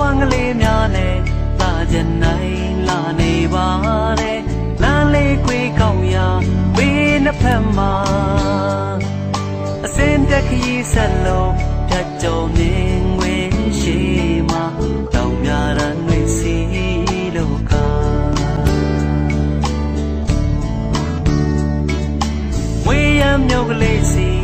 ပန်းကလေးများနဲ့လာကြနိုင်လာနေပါနဲ့လမ်းလေးခွေကောင်းရာဘေးနှစ်ဖက်မှာအစင်တက်ခရီးဆက်လုံးပြတ်ကြုံနေငွေရှိမှာတောင်များရန်တွေစီလို့ကငွေရမြုပ်ကလေးစီ